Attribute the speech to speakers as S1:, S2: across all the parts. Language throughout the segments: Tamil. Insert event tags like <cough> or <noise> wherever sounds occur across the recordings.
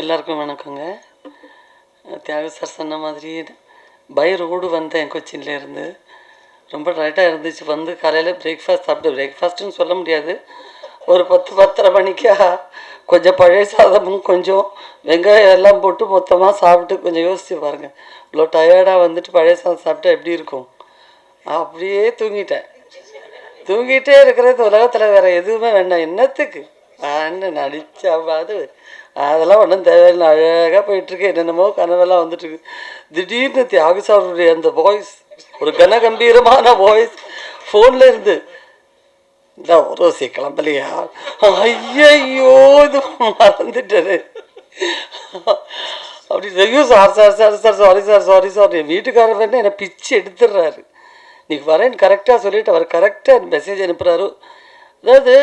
S1: எல்லாருக்கும் வணக்கங்க. தியாக சார் சொன்ன மாதிரி பை ரோடு வந்தேன் கொச்சின்ல இருந்து. ரொம்ப டைட்டாக இருந்துச்சு. வந்து காலையில் பிரேக்ஃபாஸ்ட் சாப்பிட்டு பிரேக்ஃபாஸ்ட்டுன்னு சொல்ல முடியாது. ஒரு பத்து பத்தரை மணிக்கா கொஞ்சம் பழைய சாதமும் கொஞ்சம் வெங்காயம் எல்லாம் போட்டு மொத்தமாக சாப்பிட்டு கொஞ்சம் யோசிச்சு பாருங்க. இவ்வளோ டயர்டாக வந்துட்டு பழைய சாதம் சாப்பிட்டா எப்படி இருக்கும்? அப்படியே தூங்கிட்டேன். தூங்கிட்டே இருக்கிறது உலகத்தில் வேறு எதுவுமே வேண்டாம். என்னத்துக்கு? ஆன்னு நடிச்சாவது அதெல்லாம் ஒன்றும் தேவையில்லை. அழகாக போயிட்டுருக்கு. என்னென்னமோ கனவெல்லாம் வந்துட்டுருக்கு. திடீர்னு தியாகசாருடைய அந்த வாய்ஸ் ஒரு கனகம்பீரமான வாய்ஸ் ஃபோனில் இருந்து இந்த ரோசி கிளம்பலையா? ஐயையோ இது மறந்துட்டாரு அப்படி ஐயோ sir sir sir sir sorry sir sorry sir என் வீட்டுக்காரர் வேணா என்னை பிச்சு எடுத்துடுறாரு. நீங்கள் வரேன் கரெக்டாக சொல்லிட்டு அவர் கரெக்டாக மெசேஜ் அனுப்புகிறாரு அதாவது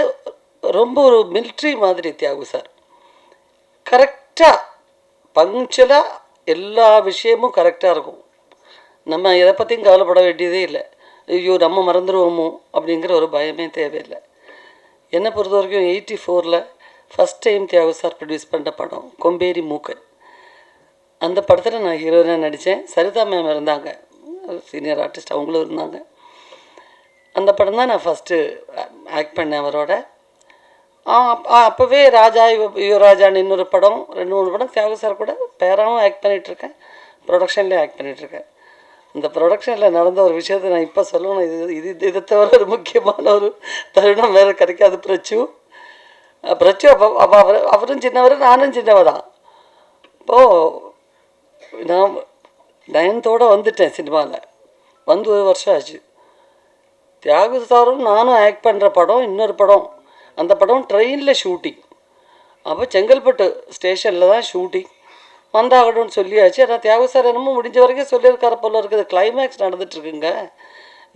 S1: ரொம்ப ஒரு மிலிட்ரி மாதிரி தியாகு சார். கரெக்டாக பங்க்சுவலாக எல்லா விஷயமும் கரெக்டாக இருக்கும். நம்ம எதை பற்றியும் கவலைப்பட வேண்டியதே இல்லை. ஐயோ நம்ம மறந்துடுவோமோ அப்படிங்கிற ஒரு பயமே தேவையில்லை. என்னை பொறுத்த வரைக்கும் எயிட்டி ஃபோரில் first time Thiyagu sir produce பண்ண படம் கொம்பேரி மூக்கன் அந்த படத்தில் நான் ஹீரோயினாக நடித்தேன் சரிதா மேம் இருந்தாங்க. சீனியர் ஆர்டிஸ்ட் அவங்களும் இருந்தாங்க. அந்த படம் தான் நான் ஃபஸ்ட்டு ஆக்ட் பண்ணேன் அவரோட. அப்போவே ராஜா யுவ- யுவராஜான்னு இன்னொரு படம் ரெண்டு மூணு படம் தியாகு சார் கூட பேராகவும் ஆக்ட் பண்ணிகிட்ருக்கேன் ப்ரொடக்ஷன்லேயும் ஆக்ட் பண்ணிகிட்ருக்கேன் இந்த ப்ரொடக்ஷனில் நடந்த ஒரு விஷயத்தை நான் இப்போ சொல்லணும். இது இது இதை தவிர ஒரு முக்கியமான ஒரு தருணம் வேறு கிடைக்காது பிரச்சு. பிரச்சு அப்போ அப்போ அவர் அவரும் சின்னவர் நானும் சின்னவர் தான் இப்போது நான் நயன்த்தோட வந்துட்டேன் சினிமாவில் வந்து ஒரு வருஷம் ஆச்சு. தியாகு சாரும் நானும் ஆக்ட் பண்ணுற படம் இன்னொரு படம். அந்த படம் ட்ரெயினில் ஷூட்டிங் அப்போ செங்கல்பட்டு ஸ்டேஷனில் தான் ஷூட்டிங் வந்தாகணும்னு சொல்லியாச்சு. ஆனால் தியாக சார் என்னமோ முடிஞ்ச வரைக்கும் சொல்லியிருக்கார போல இருக்குது. கிளைமேக்ஸ் நடந்துட்டுருக்குங்க.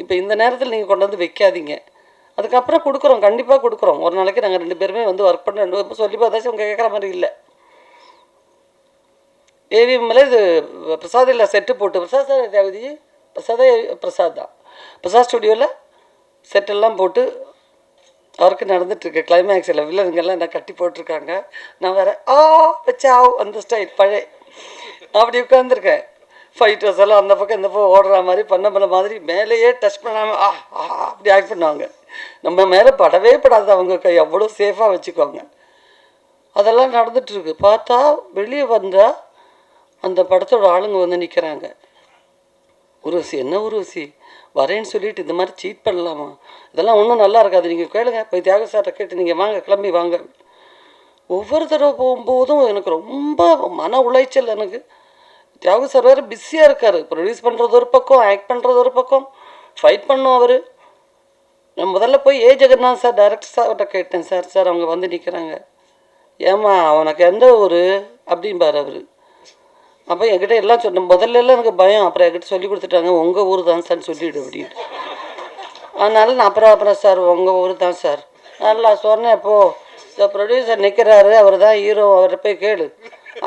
S1: இப்போ இந்த நேரத்தில் நீங்கள் கொண்டு வந்து வைக்காதீங்க. அதுக்கப்புறம் கொடுக்குறோம். கண்டிப்பாக கொடுக்குறோம். ஒரு நாளைக்கு நாங்கள் ரெண்டு பேருமே வந்து ஒர்க் பண்ண ரெண்டு பேரும் சொல்லி பார்த்தாச்சும் அவங்க கேட்குற மாதிரி இல்லை. ஏவிஎம்மில் இது பிரசாத் இல்லை செட்டு போட்டு. பிரசாத் சார் தேவதி பிரசாதே பிரசாத் தான். பிரசாத் ஸ்டுடியோவில் செட்டெல்லாம் போட்டு அவருக்கு நடந்துட்டுருக்கு. கிளைமேக்ஸில் வில்லனுங்கெல்லாம் என்ன கட்டி போட்டிருக்காங்க. நான் வேற ஆ வச்சாவ் அந்த ஸ்டைல் பழைய அப்படி உட்காந்துருக்கேன் ஃபைட்டர்ஸ் எல்லாம் அந்த பக்கம் இந்த பக்கம் ஓடுற மாதிரி பண்ண பண்ண மாதிரி மேலேயே டச் பண்ணாமல் ஆ ஆ அப்படி ஆக்ட் பண்ணுவாங்க. நம்ம மேலே படவே படாது அவங்க கை அவ்வளோ சேஃபாக வச்சுக்குவாங்க. அதெல்லாம் நடந்துட்டுருக்கு. பார்த்தா வெளியே வந்தால் அந்த படத்தோட ஆளுங்க வந்து நிற்கிறாங்க உருவசி என்ன உருவசி வரேன்னு சொல்லிட்டு இந்த மாதிரி சீட் பண்ணலாமா? இதெல்லாம் ஒன்றும் நல்லா இருக்காது. நீங்கள் கேளுங்க. போய் தியாக சார்ட்ட கேட்டு நீங்கள் வாங்க கிளம்பி வாங்க. ஒவ்வொரு தடவை போகும்போதும் எனக்கு ரொம்ப மன உளைச்சல் எனக்கு. தியாக சார் வேறு பிஸியாக இருக்கார். ப்ரொடியூஸ் பண்ணுறது ஒரு பக்கம் ஆக்ட் பண்ணுறது ஒரு பக்கம் ஃபைட் பண்ணோம் அவர். நான் முதல்ல போய் ஏ ஜெகநாத் சார் டைரக்டர் சார்கிட்ட கேட்டேன். சார் சார் அவங்க வந்து நிற்கிறாங்க ஏம்மா அவனுக்கு எந்த ஊர்? அப்படிம்பார் அவர். அப்போ என்கிட்ட எல்லாம் சொன்ன முதல்ல எல்லாம் எனக்கு பயம். அப்புறம் என்கிட்ட சொல்லி கொடுத்துட்டாங்க உங்கள் ஊர் தான் சார் சொல்லிவிடு அப்படின்ட்டு. அதனால நான் அப்புறம் அப்புறம் சார் உங்கள் ஊர் தான் சார். நல்லா சொன்னேன் இப்போது ப்ரொடியூசர் நிற்கிறாரு அவர் தான் ஹீரோ அவரை போய் கேளு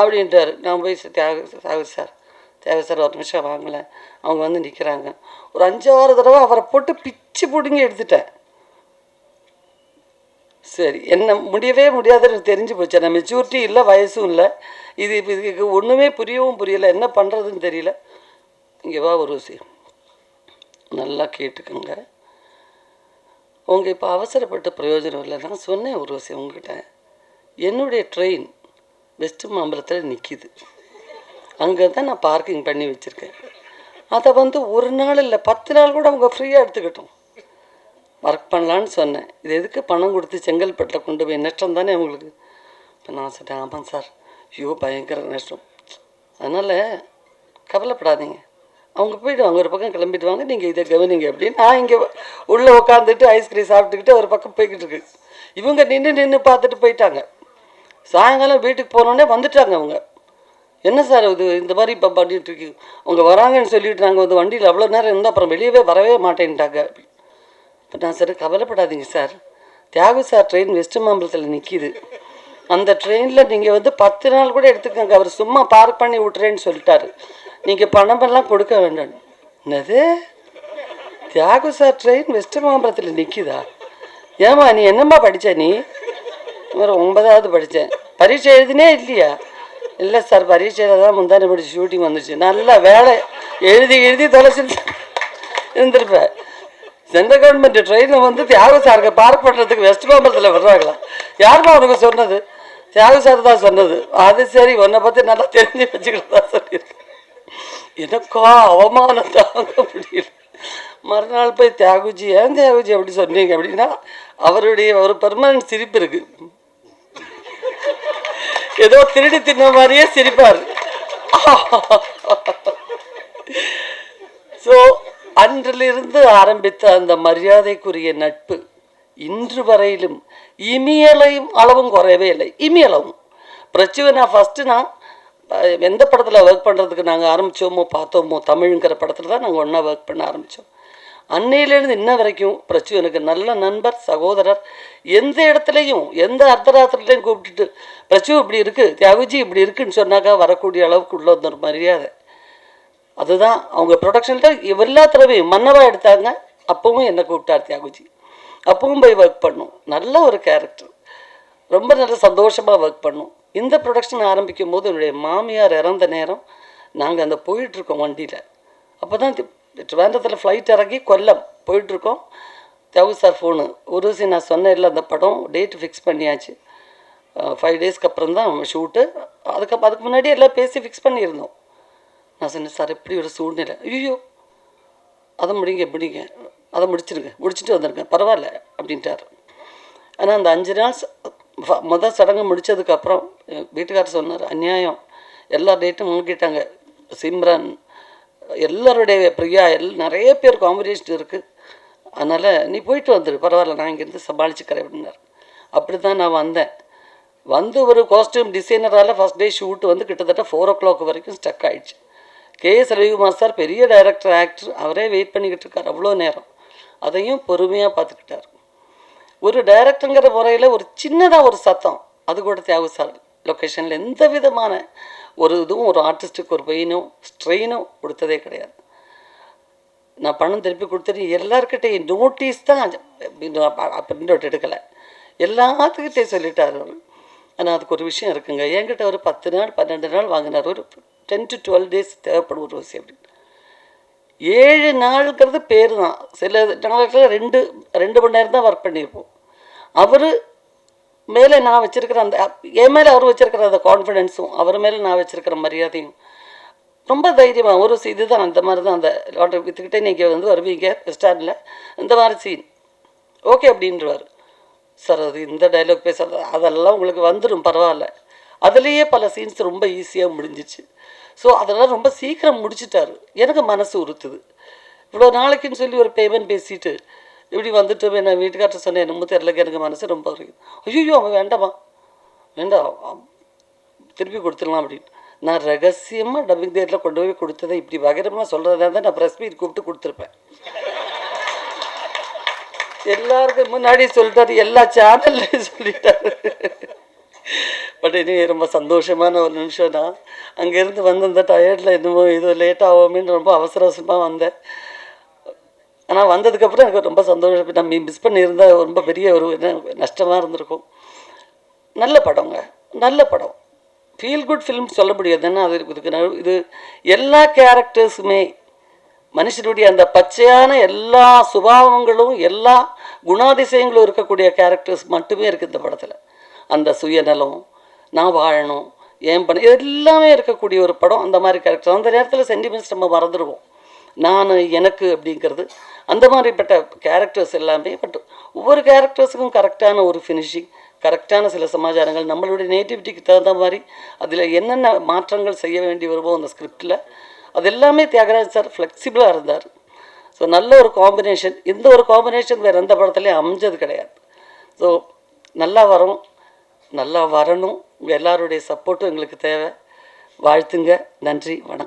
S1: அப்படின்ட்டாரு. நான் போய் தியாக தியாக சார் தியாக சார் ஒரு நிமிஷம் வாங்கலை அவங்க வந்து நிற்கிறாங்க ஒரு அஞ்சாறு தடவை அவரை போட்டு பிச்சு பிடுங்கி எடுத்துட்டேன். சரி என்ன முடியவே முடியாதுன்னு தெரிஞ்சு போச்சு. நான் மெச்சூரிட்டி இல்லை வயசும் இல்லை. இது இப்போ இதுக்கு ஒன்றுமே புரியவும் புரியலை. என்ன பண்ணுறதுன்னு தெரியல. இங்கே வா ஒரு நல்லா கேட்டுக்கோங்க. உங்கள் இப்போ அவசரப்பட்ட பிரயோஜனம் இல்லை. நான் சொன்னேன் ஒரு உங்ககிட்ட. என்னுடைய ட்ரெயின் வெஸ்ட் மாம்பலத்தில் நிற்கிது அங்கே தான் நான் பார்க்கிங் பண்ணி வச்சுருக்கேன். அதை வந்து ஒரு நாள் இல்லை பத்து நாள் கூட அவங்க ஃப்ரீயாக எடுத்துக்கிட்டோம். ஒர்க் பண்ணலான்னு சொன்னேன். இது எதுக்கு பணம் கொடுத்து செங்கல்பட்டில் கொண்டு போய் நஷ்டம் தானே உங்களுக்கு? இப்போ நான் சொன்னேன் ஆமாம் சார். ஐயோ பயங்கர நஷ்டம். அதனால் கவலைப்படாதீங்க. அவங்க போயிடுவாங்க ஒரு பக்கம் கிளம்பிட்டு வாங்க நீங்கள் இதை கவனிங்க அப்படின்னு நான் இங்கே உள்ளே உட்காந்துட்டு ஐஸ்கிரீம் சாப்பிட்டுக்கிட்டு ஒரு பக்கம் போய்கிட்டு இருக்கு. இவங்க நின்று நின்று பார்த்துட்டு போயிட்டாங்க. சாயங்காலம் வீட்டுக்கு போனோடனே வந்துட்டாங்க அவங்க. என்ன சார் இது? இந்த மாதிரி இப்போ பண்ணிட்டு இருக்கு அவங்க வராங்கன்னு சொல்லிட்டு நாங்கள் வந்து வண்டியில் அவ்வளோ நேரம் இருந்தால் அப்புறம் வெளியவே வரவே மாட்டேன்ட்டாங்க. நான் சார் கவலைப்படாதீங்க sir. Thiyagu sir train west மாம்பலத்தில் நிற்கிது அந்த ட்ரெயினில் நீங்கள் வந்து பத்து நாள் கூட எடுத்துக்கோங்க. அவர் சும்மா பார்க் பண்ணி விட்றேன்னு சொல்லிட்டாரு. நீங்கள் பணமெல்லாம் கொடுக்க வேண்டாம். என்னது? தியாகு சார் ட்ரெயின் வெஸ்ட் மாம்பலத்தில் நிற்கிதா ஏம்மா நீ என்னம்மா படித்த நீ? ஒரு ஒன்பதாவது படித்தேன் பரீட்சை எழுதினே இல்லையா? இல்லை சார் பரீட்சையில் தான் முந்தானி படி ஷூட்டிங் வந்துச்சு. நல்ல வேலை. எழுதி எழுதி தொலைச்சிட்டு இருந்திருப்பேன். சென்ட்ரல் கவர்மெண்ட் ட்ரெயினை வந்து தியாக சாருக்கு பார்க் பண்ணுறதுக்கு வெஸ்ட் மாம்பலத்தில் வர்றாங்களா யாருமா அவனுக்கு சொன்னது? தியாக சார் தான் சொன்னது. அது சரி உன்னை பற்றி நல்லா தெரிஞ்சு வச்சுக்கிட்டு தான் சொல்லியிருக்கேன். எனக்கா அவமானம் தாங்க முடியல. மறுநாள் போய் தியாகுஜி ஏன் தியாகுஜி அப்படி சொன்னீங்க? அப்படின்னா அவருடைய ஒரு பெர்மனன்ட் சிரிப்பு இருக்கு. ஏதோ திருடி தின்ன மாதிரியே சிரிப்பார். ஸோ <laughs> அன்றிலிருந்து ஆரம்பித்த அந்த மரியாதைக்குரிய நட்பு இன்று வரையிலும் இமியலையும் அளவும் குறையவே இல்லை. இமியளவும். பிரச்சுவை நான் ஃபஸ்ட்டு நான் எந்த படத்தில் ஒர்க் பண்ணுறதுக்கு நாங்கள் ஆரம்பித்தோமோ பார்த்தோமோ தமிழுங்கிற படத்தில் தான் நாங்கள் ஒன்றா ஒர்க் பண்ண ஆரம்பித்தோம் அன்னையிலேருந்து இன்ன வரைக்கும் பிரச்சு எனக்கு நல்ல நண்பர் சகோதரர் எந்த இடத்துலையும் எந்த அர்த்தராத்திரிலையும் கூப்பிட்டுட்டு பிரச்சு இப்படி இருக்குது தியாகுஜி இப்படி இருக்குன்னு சொன்னாக்கா வரக்கூடிய அளவுக்கு உள்ள ஒரு மரியாதை. அதுதான் அவங்க ப்ரொடக்ஷனில் எல்லா தடவையும் மன்னராக எடுத்தாங்க. அப்பவும் என்னை கூப்பிட்டார் தியாகுஜி. அப்பவும் போய் ஒர்க் பண்ணோம். நல்ல ஒரு கேரக்டர் ரொம்ப நல்ல சந்தோஷமாக ஒர்க் பண்ணோம். இந்த ப்ரொடக்ஷன் ஆரம்பிக்கும் போது என்னுடைய மாமியார் இறந்த நேரம் நாங்கள் அந்த போயிட்டுருக்கோம் வண்டியில். அப்போ தான் ட்ரிவாண்டத்தில் ஃப்ளைட் இறங்கி கொல்லம் போயிட்டுருக்கோம். தியாகு சார் ஃபோனு உருசி நான் சொன்னேன் இல்லை அந்த படம் டேட் ஃபிக்ஸ் பண்ணியாச்சு. ஃபைவ் டேஸ்க்கு அப்புறம் தான் ஷூட்டு அதுக்கப்புறம் அதுக்கு முன்னாடி எல்லாம் பேசி ஃபிக்ஸ் பண்ணியிருந்தோம். நான் சொன்னேன் சார் இப்படி ஒரு சூழ்நிலை. ஐயோ அதை முடிங்க முடிங்க. அதை முடிச்சிருங்க. முடிச்சுட்டு வந்துடுங்க பரவாயில்ல அப்படின்ட்டார். ஆனால் அந்த அஞ்சு நாள் மொதல் சடங்கு முடிச்சதுக்கப்புறம் வீட்டுக்காரர் சொன்னார் அநியாயம். எல்லா டேட்டும் முங்கிட்டாங்க சிம்ரன் எல்லாருடைய பிரியா எல் நிறைய பேர் காம்படிஷன் இருக்குது அதனால் நீ போயிட்டு வந்துடு பரவாயில்ல நான் இங்கேருந்து சமாளிச்சுக்கிறேன் அப்படின்னார். அப்படி தான் நான் வந்தேன். வந்து ஒரு காஸ்டியூம் டிசைனரால் ஃபஸ்ட் டே ஷூட் வந்து கிட்டத்தட்ட ஃபோர் ஓ கிளாக் வரைக்கும் ஸ்டக் ஆகிடுச்சு கே எஸ் ரவிக்குமார் சார் பெரிய டைரக்டர் ஆக்டர் அவரே வெயிட் பண்ணிக்கிட்டு இருக்கார். அவ்வளோ நேரம். அதையும் பொறுமையாக பார்த்துக்கிட்டார். ஒரு டைரக்டருங்கிற முறையில் ஒரு சின்னதாக ஒரு சத்தம் அது கூட தியாகு சார் லொக்கேஷனில் எந்த விதமான ஒரு இதுவும் ஒரு ஆர்டிஸ்ட்டுக்கு ஒரு பெயினோ ஸ்ட்ரெயினோ கொடுத்ததே கிடையாது. நான் பணம் திருப்பி கொடுத்துட்டு எல்லாருக்கிட்டையும் நோட்டீஸ் தான் பிரிண்ட் அவுட் எடுக்கலை. எல்லாத்துக்கிட்டே சொல்லிட்டார் அவர். ஆனால் அதுக்கு ஒரு விஷயம் இருக்குங்க. என்கிட்ட ஒரு பத்து நாள் பன்னெண்டு நாள் வாங்கினார் ஒரு டென் டு டுவெல் டேஸ் தேவைப்படும் ஒரு விஷயம் அப்படின்னு. ஏழு நாளுங்கிறது பேர் தான் சில நாளுக்குள்ள ரெண்டு ரெண்டு மணி நேரம் தான் ஒர்க் பண்ணியிருப்போம். அவர் மேலே நான் வச்சுருக்கிற அந்த என் மேலே அவர் வச்சுருக்கிற அந்த கான்ஃபிடென்ஸும் அவர் மேலே நான் வச்சுருக்கிற மரியாதையும் ரொம்ப தைரியமாக ஒரு சி- இதுதான் அந்த மாதிரி தான் அந்த லாட்டரி விற்றுக்கிட்டே நீங்கள் வந்து வருவீங்க ரெஸ்டாரண்ட்டில் இந்த மாதிரி சீன் ஓகே அப்படின்றவார். சார் அது இந்த டைலாக் பேசுறது அதெல்லாம் உங்களுக்கு வந்துடும் பரவாயில்ல. அதுலேயே பல சீன்ஸ் ரொம்ப ஈஸியாக முடிஞ்சிச்சு. ஸோ அதெல்லாம் ரொம்ப சீக்கிரம் முடிச்சிட்டாரு. எனக்கு மனசு உறுத்துது. இவ்வளோ நாளைக்குன்னு சொல்லி ஒரு பேமெண்ட் பேசிட்டு இப்படி வந்துட்டு என்ன வீட்டுக்கார்ட்ட சொன்னேன் என்னமோ தெரிலக்கு எனக்கு மனசு ரொம்ப உறுக்குது ஐயோ அவன் வேண்டாமா? வேண்டாம் திருப்பி கொடுத்துடலாம் அப்படின்னு. நான் ரகசியமாக டப்பிங் தேட்டில் கொண்டு போய் கொடுத்ததை இப்படி வகரமாக சொல்கிறதா தான் நான் ப்ரெஸ் மீட் கூப்பிட்டு கொடுத்துருப்பேன். எல்லாருக்கும் முன்னாடி சொல்லிட்டாரு எல்லா சேனல்லையும் சொல்லிட்டாரு. பட் இனி ரொம்ப சந்தோஷமான ஒரு நிமிஷம் தான் அங்கேருந்து வந்து அந்த டயர்டில் என்னமோ இது லேட் ஆகுமேன்னு ரொம்ப அவசர அவசரமாக வந்தேன். ஆனால் வந்ததுக்கப்புறம் எனக்கு ரொம்ப சந்தோஷம். நம்ம மிஸ் பண்ணியிருந்தால் ரொம்ப பெரிய ஒரு நஷ்டமாக இருந்திருக்கும். நல்ல படங்க. நல்ல படம். ஃபீல் குட் ஃபிலிம் சொல்ல முடியாது. ஏன்னா அது இதுக்கு இது எல்லா கேரக்டர்ஸுமே மனுஷனுடைய அந்த பச்சையான எல்லா சுபாவங்களும் எல்லா குணாதிசயங்களும் இருக்கக்கூடிய கேரக்டர்ஸ் மட்டுமே இருக்குது இந்த படத்தில். அந்த சுயநலம் நான் வாழணும் ஏன் பண்ண எல்லாமே இருக்கக்கூடிய ஒரு படம். அந்த மாதிரி கேரக்டர் அந்த நேரத்தில் சென்டிமெண்ட்ஸ் நம்ம மறந்துடுவோம். நான் எனக்கு அப்படிங்கிறது. அந்த மாதிரிப்பட்ட கேரக்டர்ஸ் எல்லாமே பட் ஒவ்வொரு கேரக்டர்ஸுக்கும் கரெக்டான ஒரு ஃபினிஷிங் கரெக்டான சில சமாச்சாரங்கள் நம்மளுடைய நேட்டிவிட்டிக்கு தகுந்த மாதிரி அதில் என்னென்ன மாற்றங்கள் செய்ய வேண்டி வருமோ அந்த ஸ்கிரிப்டில் அது எல்லாமே தியாகராஜ் சார் ஃப்ளெக்சிபிளாக இருந்தார். ஸோ நல்ல ஒரு காம்பினேஷன் இந்த ஒரு காம்பினேஷன் வேறு எந்த படத்துலையும் அமைஞ்சது கிடையாது. ஸோ நல்லா வரும். நல்லா வரணும். உங்கள் எல்லாருடைய சப்போர்ட்டும் எங்களுக்கு தேவை. வாழ்த்துங்க. நன்றி. வணக்கம்.